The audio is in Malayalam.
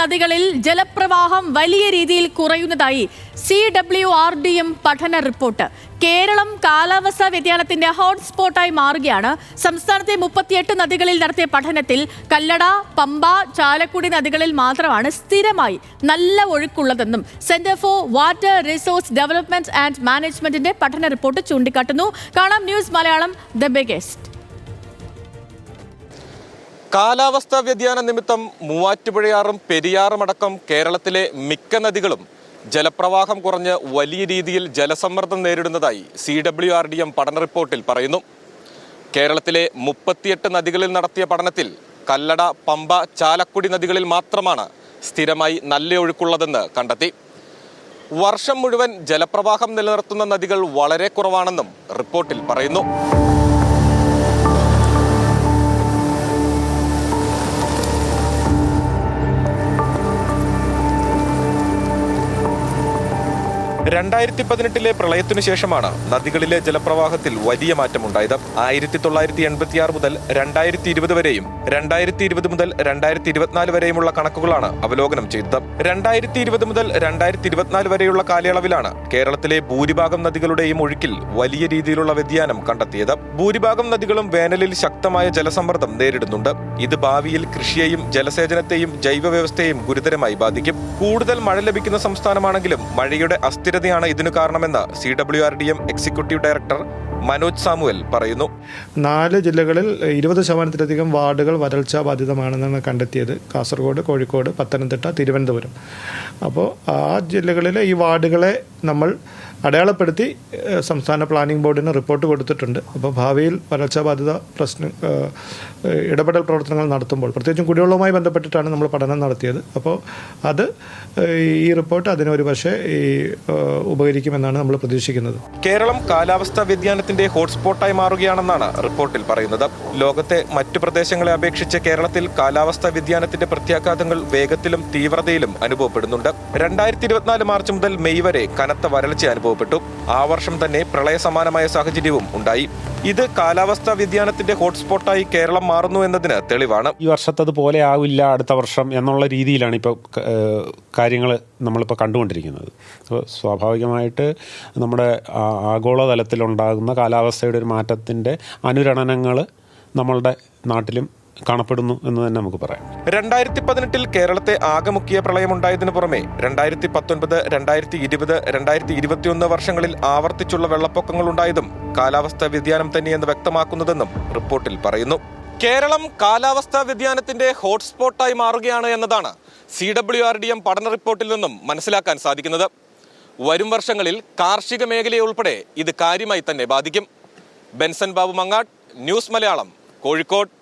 നദികളിൽ ജലപ്രവാഹം വലിയ രീതിയിൽ കുറയുന്നതായി C W R D M പഠന റിപ്പോർട്ട്. കേരളം കാലാവസ്ഥാ വ്യതിയാനത്തിന്റെ ഹോട്ട്സ്പോട്ടായി മാറുകയാണ്. സംസ്ഥാനത്തെ മുപ്പത്തിയെട്ട് നദികളിൽ നടത്തിയ പഠനത്തിൽ കല്ലട പമ്പ ചാലക്കുടി നദികളിൽ മാത്രമാണ് സ്ഥിരമായി നല്ല ഒഴുക്കുള്ളതെന്നും centre for water resource development and മാനേജ്മെന്റിന്റെ പഠന റിപ്പോർട്ട് ചൂണ്ടിക്കാട്ടുന്നു. കാണാം ന്യൂസ് മലയാളം ദ ബിഗസ്റ്റ്. കാലാവസ്ഥാ വ്യതിയാന നിമിത്തം മൂവാറ്റുപുഴയാറും പെരിയാറും അടക്കം കേരളത്തിലെ മിക്ക നദികളും ജലപ്രവാഹം കുറഞ്ഞ് വലിയ രീതിയിൽ ജലസമ്മർദ്ദം നേരിടുന്നതായി C W R D M പഠന റിപ്പോർട്ടിൽ പറയുന്നു. കേരളത്തിലെ മുപ്പത്തിയെട്ട് നദികളിൽ നടത്തിയ പഠനത്തിൽ കല്ലട പമ്പ ചാലക്കുടി നദികളിൽ മാത്രമാണ് സ്ഥിരമായി നല്ല ഒഴുക്കുള്ളതെന്ന് കണ്ടെത്തി. വർഷം മുഴുവൻ ജലപ്രവാഹം നിലനിർത്തുന്ന നദികൾ വളരെ കുറവാണെന്നും റിപ്പോർട്ടിൽ പറയുന്നു. രണ്ടായിരത്തി പതിനെട്ടിലെ പ്രളയത്തിനു ശേഷമാണ് നദികളിലെ ജലപ്രവാഹത്തിൽ വലിയ മാറ്റമുണ്ടായത്. ആയിരത്തി തൊള്ളായിരത്തി എൺപത്തി ആറ് മുതൽ രണ്ടായിരത്തി ഇരുപത് വരെയും രണ്ടായിരത്തി ഇരുപത് മുതൽ രണ്ടായിരത്തി ഇരുപത്തിനാല് വരെയുമുള്ള കണക്കുകളാണ് അവലോകനം ചെയ്തത്. രണ്ടായിരത്തി ഇരുപത് മുതൽ രണ്ടായിരത്തി ഇരുപത്തിനാല് വരെയുള്ള കാലയളവിലാണ് കേരളത്തിലെ ഭൂരിഭാഗം നദികളുടെയും ഒഴുക്കിൽ വലിയ രീതിയിലുള്ള വ്യതിയാനം കണ്ടെത്തിയത്. ഭൂരിഭാഗം നദികളും വേനലിൽ ശക്തമായ ജലസമ്മർദ്ദം നേരിടുന്നുണ്ട്. ഇത് ഭാവിയിൽ കൃഷിയെയും ജലസേചനത്തെയും ജൈവ വ്യവസ്ഥയെയും ഗുരുതരമായി ബാധിക്കും. കൂടുതൽ മഴ ലഭിക്കുന്ന സംസ്ഥാനമാണെങ്കിലും മഴയുടെ അസ്ഥിരതയാണ് ഇതിനു കാരണമെന്ന് C W R D M executive director Manoj Samuel പറയുന്നു. നാല് ജില്ലകളിൽ ഇരുപത് ശതമാനത്തിലധികം വാർഡുകൾ വരൾച്ചാ ബാധിതമാണെന്നാണ് കണ്ടെത്തിയത്. കാസർഗോഡ് കോഴിക്കോട് പത്തനംതിട്ട തിരുവനന്തപുരം. അപ്പോൾ ആ ജില്ലകളിലെ ഈ വാർഡുകളെ നമ്മൾ അടയാളപ്പെടുത്തി സംസ്ഥാന പ്ലാനിംഗ് ബോർഡിന് റിപ്പോർട്ട് കൊടുത്തിട്ടുണ്ട്. അപ്പോൾ ഭാവിയിൽ വരൾച്ചാ ബാധിത പ്രശ്നം ഇടപെടൽ പ്രവർത്തനങ്ങൾ നടത്തുമ്പോൾ പ്രത്യേകിച്ചും കുടിവെള്ളവുമായി ബന്ധപ്പെട്ടിട്ടാണ് നമ്മൾ പഠനം നടത്തിയത്. അപ്പോൾ അത് ഈ റിപ്പോർട്ട് അതിനൊരു പക്ഷേ ഈ ഉപകരിക്കുമെന്നാണ് നമ്മൾ പ്രതീക്ഷിക്കുന്നത്. കേരളം കാലാവസ്ഥാ വ്യതിയാനത്തിന്റെ ഹോട്ട്സ്പോട്ടായി മാറുകയാണെന്നാണ് റിപ്പോർട്ടിൽ പറയുന്നത്. ലോകത്തെ മറ്റു പ്രദേശങ്ങളെ അപേക്ഷിച്ച് കേരളത്തിൽ കാലാവസ്ഥാ വ്യതിയാനത്തിന്റെ പ്രത്യാഘാതങ്ങൾ വേഗത്തിലും തീവ്രതയിലും അനുഭവപ്പെടുന്നുണ്ട്. രണ്ടായിരത്തി ഇരുപത്തിനാല് മാർച്ച് മുതൽ മെയ് വരെ കനത്ത വരൾച്ച അനുഭവപ്പെട്ടു. ആ വർഷം തന്നെ പ്രളയ സമാനമായ സാഹചര്യവും ഉണ്ടായി. ഇത് കാലാവസ്ഥാ വ്യതിയാനത്തിന്റെ ഹോട്ട്സ്പോട്ടായി കേരളം മാറുന്നു എന്നതിന് തെളിവാണ്. ഈ വർഷത്തത് പോലെ ആവില്ല അടുത്ത വർഷം എന്നുള്ള രീതിയിലാണ് ഇപ്പോൾ കാര്യങ്ങൾ നമ്മളിപ്പോൾ കണ്ടുകൊണ്ടിരിക്കുന്നത്. അപ്പോൾ സ്വാഭാവികമായിട്ട് നമ്മുടെ ആഗോളതലത്തിലുണ്ടാകുന്ന കാലാവസ്ഥയുടെ ഒരു മാറ്റത്തിന്റെ അനുരണനങ്ങൾ നമ്മളുടെ നാട്ടിലും കാണപ്പെടുന്നു എന്ന് തന്നെ നമുക്ക് പറയാം. രണ്ടായിരത്തി പതിനെട്ടിൽ കേരളത്തെ ആകെ മുക്കിയ പ്രളയമുണ്ടായതിനു പുറമെ രണ്ടായിരത്തി പത്തൊൻപത് രണ്ടായിരത്തി ഇരുപത് രണ്ടായിരത്തി ഇരുപത്തിയൊന്ന് വർഷങ്ങളിൽ ആവർത്തിച്ചുള്ള വെള്ളപ്പൊക്കങ്ങൾ ഉണ്ടായതും കാലാവസ്ഥാ വ്യതിയാനം തന്നെയെന്ന് വ്യക്തമാക്കുന്നതെന്നും റിപ്പോർട്ടിൽ പറയുന്നു. കേരളം കാലാവസ്ഥാ വ്യതിയാനത്തിന്റെ ഹോട്ട്സ്പോട്ടായി മാറുകയാണ് എന്നതാണ് C W R D M പഠന റിപ്പോർട്ടിൽ നിന്നും മനസ്സിലാക്കാൻ സാധിക്കുന്നത്. വരും വർഷങ്ങളിൽ കാർഷിക മേഖലയെ ഉൾപ്പെടെ ഇത് കാര്യമായി തന്നെ ബാധിക്കും. Benson Babu Mangattu news Malayalam Kozhikode.